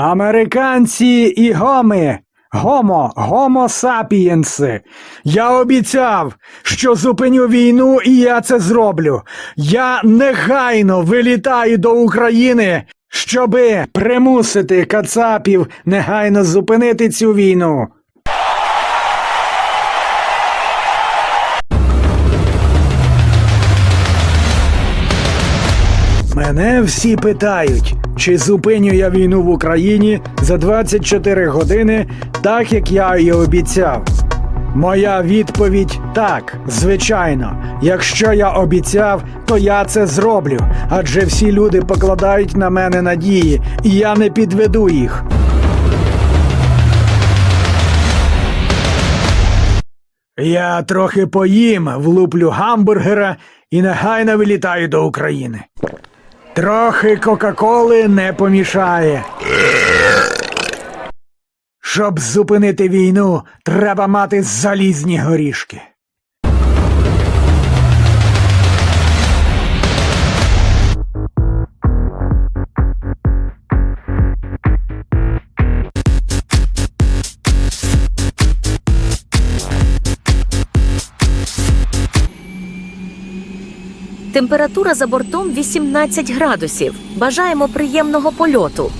Американці і гоми. Гомо, гомо сапієнси. Я обіцяв, що зупиню війну, і я це зроблю. Я негайно вилітаю до України, щоби примусити кацапів негайно зупинити цю війну. Мене всі питають, чи зупиню я війну в Україні за 24 години, так як я і обіцяв. Моя відповідь так, звичайно. Якщо я обіцяв, то я це зроблю, адже всі люди покладають на мене надії, і я не підведу їх. Я трохи поїм, влуплю гамбургера і негайно вилітаю до України. Трохи Кока-Коли не помішає. Щоб зупинити війну, треба мати залізні горішки. Температура за бортом 18 градусів. Бажаємо приємного польоту.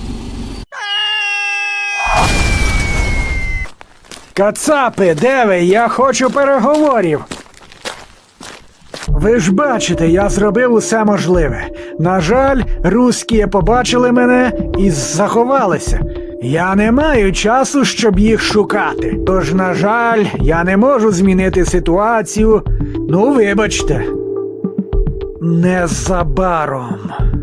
Кацапи, де ви? Я хочу переговорів. Ви ж бачите, я зробив усе можливе. На жаль, русські побачили мене і заховалися. Я не маю часу, щоб їх шукати. Тож, на жаль, я не можу змінити ситуацію. Ну, вибачте. Незабаром.